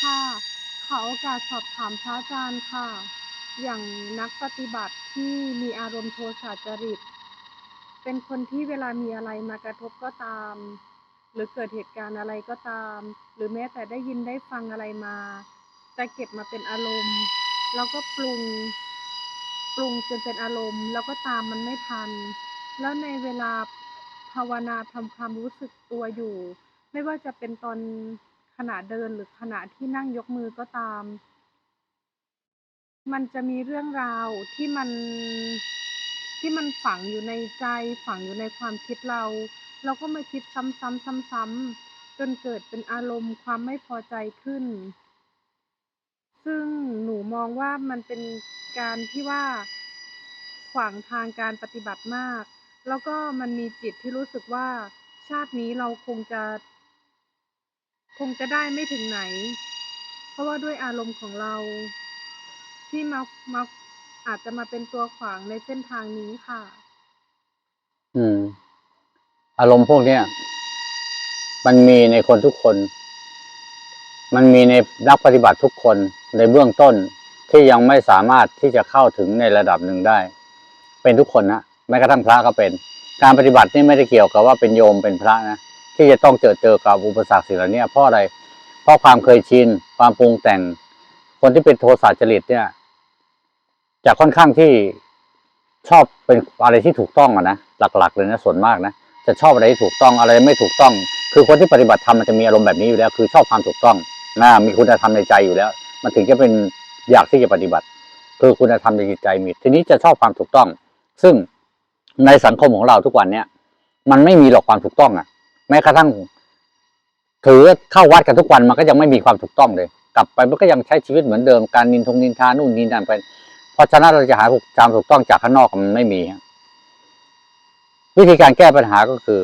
ค่ะ ขอโอกาสสอบถามพระอาจารย์ค่ะ อย่างนักปฏิบัติที่มีอารมณ์โทสะจริต เป็นคนที่เวลามีอะไรมากระทบก็ตาม หรือเกิดเหตุการณ์อะไรก็ตาม หรือแม้แต่ได้ยินได้ฟังอะไรมา จะเก็บมาเป็นอารมณ์ แล้วก็ปรุง ปรุงจนเป็นอารมณ์ แล้วก็ตามมันไม่ทัน แล้วในเวลาภาวนาทำความรู้สึกตัวอยู่ ไม่ว่าจะเป็นตอน ขณะเดินหรือขณะที่นั่งยกมือก็ตาม มันจะมีเรื่องราวที่มันที่มันฝังอยู่ในใจ ฝังอยู่ในความคิดเรา เราก็มาคิดซ้ำๆซ้ำๆจนเกิดเป็นอารมณ์ความไม่พอใจขึ้น ซึ่งหนูมองว่ามันเป็นการที่ว่าขวางทางการปฏิบัติมาก แล้วก็มันมีจิตที่รู้สึกว่าชาตินี้เราคงจะ คงจะได้ไม่ถึงไหน เพราะว่าด้วยอารมณ์ของเรา ที่มามาอาจจะมาเป็นตัวขวางในเส้นทางนี้ค่ะ อืม อารมณ์พวกเนี้ยมันมีในคนทุกคน มันมีในนักปฏิบัติทุกคนในเบื้องต้นที่ยังไม่สามารถที่จะเข้าถึงในระดับหนึ่งได้ เป็นทุกคนนะแม้กระทั่งพระก็เป็น การปฏิบัตินี่ไม่ได้เกี่ยวกับว่าเป็นโยมเป็นพระนะ ที่จะต้องเจอเจอกับอุปสรรคสิ่งเหล่านี้เพราะอะไร เพราะความเคยชิน ความปรุงแต่ง คนที่เป็นโทสะจริตเนี่ย จะค่อนข้างที่ชอบเป็นอะไรที่ถูกต้องอะนะหลัก ๆ เลยนะส่วนมากนะจะชอบอะไรที่ถูกต้องอะไรไม่ถูกต้อง คือคนที่ปฏิบัติธรรมมันจะมีอารมณ์แบบนี้อยู่แล้ว คือชอบความถูกต้องนะมีคุณธรรมในใจอยู่แล้ว มันถึงจะเป็นอยากที่จะปฏิบัติ คือคุณธรรมในจิตใจมี ทีนี้จะชอบความถูกต้อง ซึ่งในสังคมของเราทุกวันเนี่ยมันไม่มีหรอกความถูกต้องอะ แม้กระทั่ง ถือเข้าวัดกันทุกวันมันก็ยังไม่มีความถูกต้องเลย กลับไปมันก็ยังใช้ชีวิตเหมือนเดิมการนินทงนินทานู่นนี่นั่นไปเพราะฉะนั้นเราจะหาความถูกต้องจากข้างนอกมันไม่มีวิธีการแก้ปัญหาก็คือ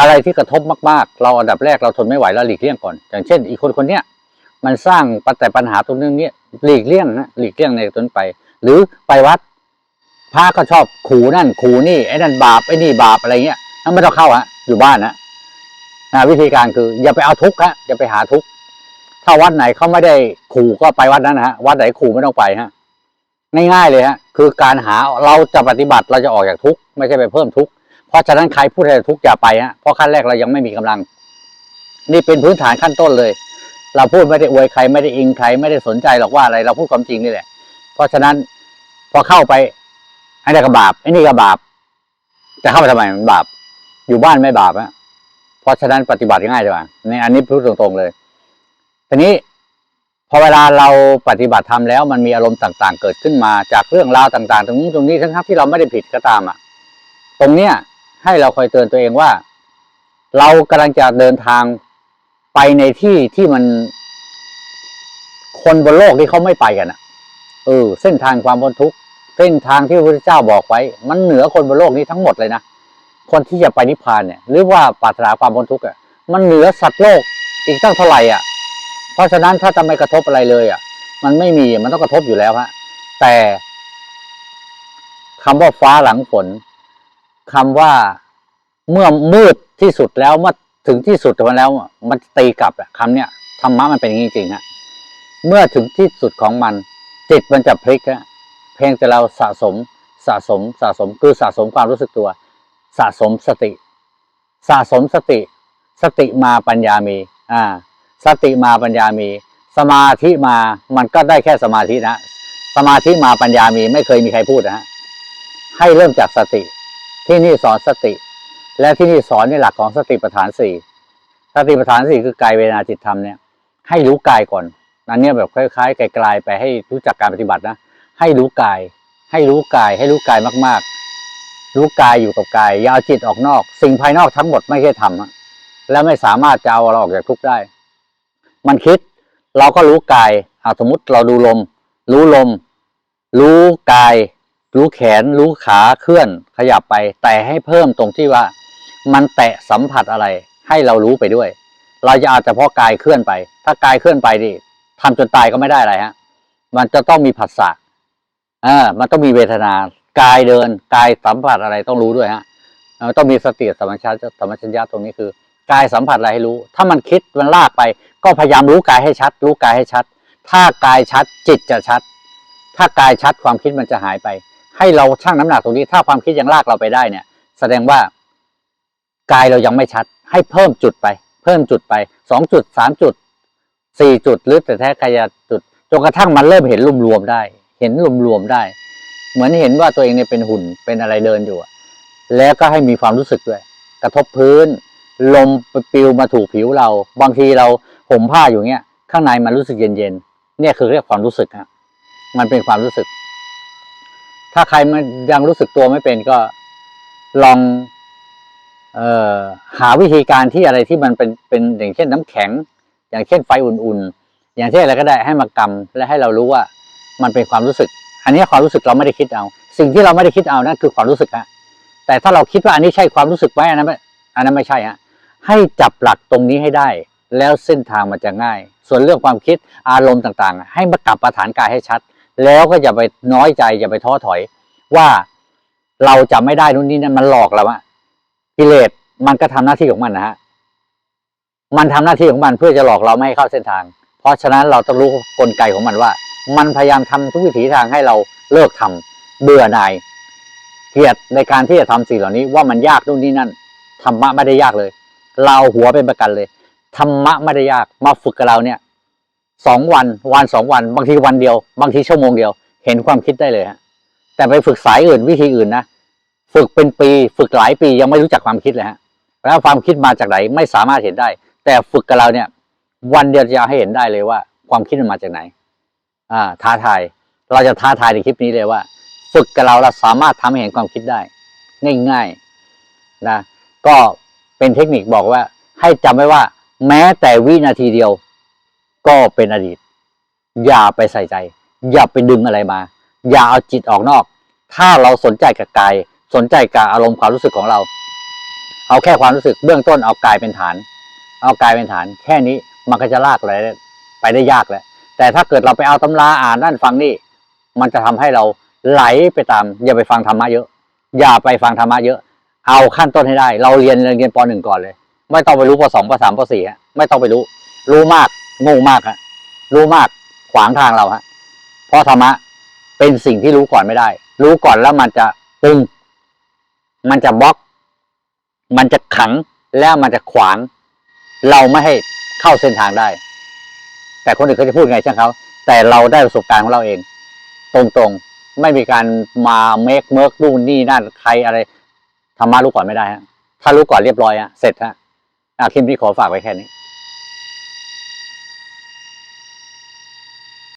อะไรที่กระทบมากๆ เราอันดับแรกเราทนไม่ไหวแล้วหลีกเลี่ยงก่อน อย่างเช่น อีกคนคนเนี้ยมันสร้างปัจจัยปัญหาตรงนึงเนี้ยหลีกเลี่ยงนะหลีกเลี่ยงในต้นไป หรือไปวัดพระก็ชอบขู่นั่นขู่นี่ไอ้นั่นบาปไอ้นี่บาปอะไรเงี้ยนั่นไม่ต้องเข้าฮะ อยู่บ้านนะนะวิธีการคือ อย่าไปเอาทุกข์ฮะอย่าไปหาทุกข์ถ้าวัดไหนเขาไม่ได้ขู่ก็ไปวัดนั้นนะฮะวัดไหนขู่ไม่ต้องไปฮะง่ายๆเลยฮะคือการหาเราจะปฏิบัติเราจะออกจากทุกข์ไม่ใช่ไปเพิ่มทุกข์เพราะฉะนั้นใครพูดอะไรทุกข์อย่าไปฮะเพราะขั้นแรกเรายังไม่มีกำลัง นี่เป็นพื้นฐานขั้นต้นเลย เราพูดไม่ได้อวยใครไม่ได้อิงใครไม่ได้สนใจหรอกว่าอะไรเราพูดความจริงนี่แหละ เพราะฉะนั้นพอเข้าไปไอ้นี่ก็บาปไอ้นี่ก็บาปจะเข้าไปทำไมมันบาป อยู่บ้านไม่บาปฮะเพราะฉะนั้นปฏิบัติง่ายดีกว่านี่อันนี้พูดตรงๆเลยทีนี้พอเวลาเราปฏิบัติธรรมแล้ว มันมีอารมณ์ต่างๆ เกิดขึ้นมาจากเรื่องราวต่าง ๆ ตรงนู้ตรงนี้ทั้งที่เราไม่ได้ผิดก็ตามอะ ตรงเนี้ยให้เราคอยเตือนตัวเองว่า เรากำลังจะเดินทางไปในที่ที่มัน คนบนโลกที่เขาไม่ไปกันอะเออเส้นทางความพ้นทุกข์เส้นทางที่พระพุทธเจ้าบอกไว้ มันเหนือคนบนโลกนี้ทั้งหมดเลยนะ คนที่จะไปนิพพานเนี่ย หรือว่าปรารถนาความพ้นทุกข์อะมันเหนือสัตว์โลกอีกตั้งเท่าไหร่อะ เพราะฉะนั้นถ้าจะไม่กระทบอะไรเลยอะ มันไม่มีมันต้องกระทบอยู่แล้วฮะแต่คำว่าฟ้าหลังฝนคำว่าเมื่อมืดที่สุดแล้วเมื่อถึงที่สุดมันแล้ว มันตีกลับอะคำเนี้ยธรรมะมันเป็นอย่างนี้จริงๆฮะเมื่อถึงที่สุดของมันจิตมันจะพลิกฮะเพียงแต่เราสะสมสะสมสะสมคือสะสมความรู้สึกตัว สะสมสติ สะสมสติ สติมาปัญญามีอ่าสติมาปัญญามี สมาธิมามันก็ได้แค่สมาธินะสมาธิมาปัญญามีไม่เคยมีใครพูดนะฮะให้เริ่มจากสติ ที่นี่สอนสติ และที่นี่สอนในหลักของสติปัฏฐานสี่สติปัฏฐานสี่คือกายเวนาจิตธรรมเนี่ยให้รู้กายก่อนอันเนี้ยแบบคล้ายๆไกลๆไปให้รู้จักการปฏิบัตินะให้รู้กาย ให้รู้กาย ให้รู้กายมากๆ รู้กายอยู่กับกาย อยาเอาจิตออกนอก สิ่งภายนอกทั้งหมดไม่ใช่ธรรมอะและไม่สามารถจะเอาเราออกจากทุกข์ได้ มันคิดเราก็รู้กายอาสมมติเราดูลม รู้ลม รู้กาย รู้แขน รู้ขาเคลื่อน ขยับไป แต่ให้เพิ่มตรงที่ว่า มันแตะสัมผัสอะไร ให้เรารู้ไปด้วย เราจะเอาเฉพาะกายเคลื่อนไป ถ้ากายเคลื่อนไปดิทำจนตายก็ไม่ได้อะไรฮะ มันจะต้องมีผัสสะเออมันต้องมีเวทนา กายเดินกายสัมผัสอะไรต้องรู้ด้วยฮะต้องมีสติสัมปชัญญะสัมปชัญญะตรงนี้คือกายสัมผัสอะไรให้รู้ ถ้ามันคิดมันลากไป ก็พยายามรู้กายให้ชัด รู้กายให้ชัด ถ้ากายชัดจิตจะชัด ถ้ากายชัดความคิดมันจะหายไป ให้เราชั่งน้ำหนักตรงนี้ ถ้าความคิดยังลากเราไปได้เนี่ย แสดงว่ากายเรายังไม่ชัด ให้เพิ่มจุดไป เพิ่มจุดไปสองจุดสามจุดสี่จุดหรือแต่แท้กายจุดจนกระทั่งมันเริ่มเห็นรวมๆได้ เห็นรวมๆได้ เหมือนเห็นว่าตัวเองเนี่ยเป็นหุ่นเป็นอะไรเดินอยู่แล้วก็ให้มีความรู้สึกด้วย กระทบพื้น ลมปลิวมาถูกผิวเรา บางทีเราห่มผ้าอยู่เงี้ย ข้างในมันรู้สึกเย็นๆเนี่ยคือเรียกความรู้สึกฮะมันเป็นความรู้สึก ถ้าใครมันยังรู้สึกตัวไม่เป็นก็ลองเอ่อหาวิธีการที่อะไรที่มันเป็นเป็นอย่างเช่นน้ำแข็ง อย่างเช่นไฟอุ่นๆ อย่างเช่นอะไรก็ได้ให้มากำและให้เรารู้ว่ามันเป็นความรู้สึก อันนี้ความรู้สึกเราไม่ได้คิดเอา สิ่งที่เราไม่ได้คิดเอานั่นคือความรู้สึกฮะแต่ถ้าเราคิดว่าอันนี้ใช่ความรู้สึกไหมอันนั้นไม่อันนั้นไม่ใช่ฮะให้จับหลักตรงนี้ให้ได้ แล้วเส้นทางมันจะง่าย ส่วนเรื่องความคิดอารมณ์ต่างๆ ให้มากลับมาฐานกายให้ชัด แล้วก็อย่าไปน้อยใจอย่าไปท้อถอย ว่าเราจะไม่ได้นู่นนี่นั่นมันหลอกเราอะกิเลสมันก็ทำหน้าที่ของมันนะฮะมันทำหน้าที่ของมันเพื่อจะหลอกเราไม่ให้เข้าเส้นทาง เพราะฉะนั้นเราต้องรู้กลไกของมันว่า มันพยายามทำทุกวิถีทางให้เราเลิกทำเบื่อหน่ายเกลียดในการที่จะทำสิ่งเหล่านี้ว่ามันยากนู่นนี่นั่นธรรมะไม่ได้ยากเลย เราหัวเป็นประกันเลยธรรมะไม่ได้ยากมาฝึกกับเราเนี่ยสองวันวันสองวัน บางทีวันเดียว บางทีชั่วโมงเดียว เห็นความคิดได้เลยฮะแต่ไปฝึกสายอื่นวิธีอื่นนะฝึกเป็นปี ฝึกหลายปียังไม่รู้จักความคิดเลยฮะแล้วความคิดมาจากไหนไม่สามารถเห็นได้ แต่ฝึกกับเราเนี่ย วันเดียวจะให้เห็นได้เลยว่า ความคิดมันมาจากไหน อ่าท้าทาย เราจะท้าทายในคลิปนี้เลยว่า ฝึกกับเราเราสามารถทำให้เห็นความคิดได้ ง่ายๆนะก็เป็นเทคนิคบอกว่า ให้จำไว้ว่า แม้แต่วินาทีเดียว ก็เป็นอดีต อย่าไปใส่ใจ อย่าไปดึงอะไรมา อย่าเอาจิตออกนอก ถ้าเราสนใจกับกายสนใจกับอารมณ์ความรู้สึกของเรา เอาแค่ความรู้สึกเบื้องต้นเอากายเป็นฐาน เอากายเป็นฐาน แค่นี้มันก็จะลากอะไรได้ไปได้ยากแล้ว แต่ถ้าเกิดเราไปเอาตำราอ่านนั่นฟังนี่ มันจะทำให้เราไหลไปตาม อย่าไปฟังธรรมะเยอะ อย่าไปฟังธรรมะเยอะ เอาขั้นต้นให้ได้ เราเรียนเรียนปหนึ่งก่อนเลย ไม่ต้องไปรู้ปสองปสามปสี่ฮะไม่ต้องไปรู้ รู้มากโง่มากฮะรู้มากขวางทางเราฮะเพราะธรรมะเป็นสิ่งที่รู้ก่อนไม่ได้ รู้ก่อนแล้วมันจะตึง มันจะบล็อก มันจะขังแล้วมันจะขวาง เราไม่ให้เข้าเส้นทางได้ แต่คนอื่นเขาจะพูดไงช่างเขาแต่เราได้ประสบการณ์ของเราเอง ตรงๆไม่มีการมาเมคเมิร์กนู่นนี่นั่นใครอะไรธรรมะรู้ก่อนไม่ได้ฮะถ้ารู้ก่อนเรียบร้อยฮะเสร็จฮะอาคลิปนี้ขอฝากไว้แค่นี้